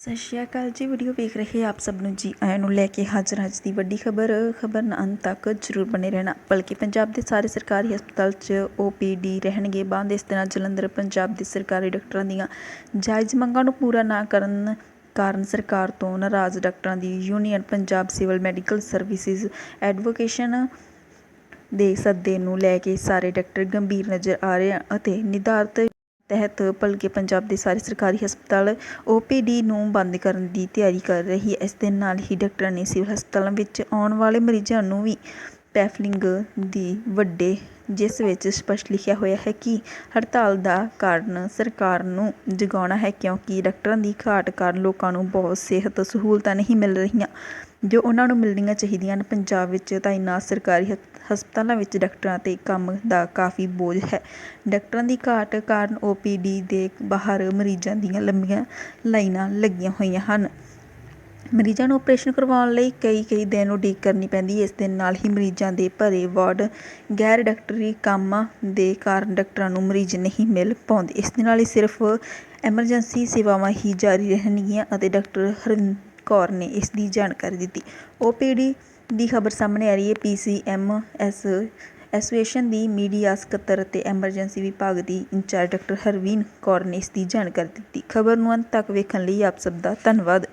ਸਤਿ ਸ਼੍ਰੀ ਅਕਾਲ ਜੀ ਵੀਡੀਓ ਵੇਖ ਰਹੇ ਆਪ ਸਭ ਨੂੰ ਜੀ। ਆਇਆਂ ਨੂੰ ਲੈ ਕੇ ਹਾਜ਼ਰ ਹਾਂ ਅੱਜ ਦੀ ਵੱਡੀ ਖਬਰ। ਖਬਰ ਨਾਲ ਅੰਤ ਤੱਕ ਜ਼ਰੂਰ ਬਣੇ ਰਹਿਣਾ, ਬਲਕਿ ਪੰਜਾਬ ਦੇ ਸਾਰੇ ਸਰਕਾਰੀ ਹਸਪਤਾਲ 'ਚ ਓਪੀਡੀ ਰਹਿਣਗੇ। ਬੰਦ ਇਸ ਤਰ੍ਹਾਂ ਜਲੰਧਰ, ਪੰਜਾਬ ਦੇ ਸਰਕਾਰੀ ਡਾਕਟਰਾਂ ਦੀਆਂ ਜਾਇਜ਼ ਮੰਗਾਂ ਨੂੰ ਪੂਰਾ ਨਾ ਕਰਨ ਕਾਰਨ ਸਰਕਾਰ ਤੋਂ ਨਾਰਾਜ਼ ਡਾਕਟਰਾਂ ਦੀ union Punjab civil medical services ਐਡਵੋਕੇਸ਼ਨ ਦੇ ਸੱਦੇ ਨੂੰ ਲੈ ਕੇ ਸਾਰੇ ਡਾਕਟਰ ਗੰਭੀਰ ਨਜ਼ਰ ਆ ਰਹੇ ਹਨ ਅਤੇ ਨਿਰਧਾਰਤ ਤਹਿਤ ਭਲਕੇ ਪੰਜਾਬ ਦੇ ਸਾਰੇ ਸਰਕਾਰੀ ਹਸਪਤਾਲ ਓਪੀਡੀ ਨੂੰ ਬੰਦ ਕਰਨ ਦੀ ਤਿਆਰੀ ਕਰ ਰਹੀ ਹੈ। ਇਸ ਦੇ ਨਾਲ ਹੀ ਡਾਕਟਰਾਂ ਨੇ ਸਿਵਲ ਹਸਪਤਾਲਾਂ ਵਿੱਚ ਆਉਣ ਵਾਲੇ ਮਰੀਜ਼ਾਂ ਨੂੰ ਵੀ ਪੈਫਲਿੰਗ ਦੀ ਵੱਡੇ ਜਿਸ ਵਿੱਚ ਸਪੱਸ਼ਟ ਲਿਖਿਆ ਹੋਇਆ ਹੈ ਕਿ ਹੜਤਾਲ ਦਾ ਕਾਰਨ ਸਰਕਾਰ ਨੂੰ ਜਗਾਉਣਾ ਹੈ ਕਿਉਂਕਿ ਡਾਕਟਰਾਂ ਦੀ ਘਾਟ ਕਾਰਨ ਲੋਕਾਂ ਨੂੰ ਬਹੁਤ ਸਿਹਤ ਸਹੂਲਤਾਂ ਨਹੀਂ ਮਿਲ ਰਹੀਆਂ। ਜੋ ਉਹਨਾਂ ਨੂੰ ਮਿਲਣੀਆਂ ਚਾਹੀਦੀਆਂ ਹਨ, ਪੰਜਾਬ ਵਿੱਚ ਤਾਇਨਾਤ ਸਰਕਾਰੀ ਹਸ- ਹਸਪਤਾਲਾਂ ਵਿੱਚ ਡਾਕਟਰਾਂ 'ਤੇ ਕੰਮ ਦਾ ਕਾਫੀ ਬੋਝ ਹੈ। ਡਾਕਟਰਾਂ ਦੀ ਘਾਟ ਕਾਰਨ ਓ ਪੀ ਡੀ ਦੇ ਬਾਹਰ ਮਰੀਜ਼ਾਂ ਦੀਆਂ ਲੰਬੀਆਂ ਲਾਈਨਾਂ ਲੱਗੀਆਂ ਹੋਈਆਂ ਹਨ। ਮਰੀਜ਼ਾਂ ਨੂੰ ਆਪਰੇਸ਼ਨ ਕਰਵਾਉਣ ਲਈ ਕਈ ਕਈ ਦਿਨ ਉਡੀਕ ਕਰਨੀ ਪੈਂਦੀ ਇਸ ਦੇ ਨਾਲ ਹੀ ਮਰੀਜ਼ਾਂ ਦੇ ਭਰੇ ਵਾਰਡ, ਗੈਰ ਡਾਕਟਰੀ ਕੰਮਾਂ ਦੇ ਕਾਰਨ ਡਾਕਟਰਾਂ ਨੂੰ ਮਰੀਜ਼ ਨਹੀਂ ਮਿਲ ਪਾਉਂਦੇ। ਇਸ ਦੇ ਨਾਲ ਹੀ ਸਿਰਫ ਐਮਰਜੈਂਸੀ ਸੇਵਾਵਾਂ ਹੀ ਜਾਰੀ ਰਹਿਣਗੀਆਂ ਅਤੇ ਡਾਕਟਰ ਹਰਿੰਦਰ ਕੌਰ ਨੇ ਇਸ ਦੀ ਜਾਣਕਾਰੀ ਦਿੱਤੀ। ਓਪੀਡੀ ਦੀ ਖਬਰ ਸਾਹਮਣੇ ਆ ਰਹੀ ਹੈ। ਪੀਸੀਐਮ ਐਸ, ਐਸੋਸੀਏਸ਼ਨ ਦੀ ਮੀਡੀਆ ਸਕੱਤਰ ਅਤੇ ਐਮਰਜੈਂਸੀ ਵਿਭਾਗ ਦੀ ਇੰਚਾਰਜ ਡਾਕਟਰ ਹਰਵੀਨ ਕੌਰ ਨੇ ਇਸ ਦੀ ਜਾਣਕਾਰੀ ਦਿੱਤੀ। ਖਬਰ ਨੂੰ ਅੰਤ ਤੱਕ ਵੇਖਣ ਲਈ ਆਪ ਸਭ ਦਾ ਧੰਨਵਾਦ।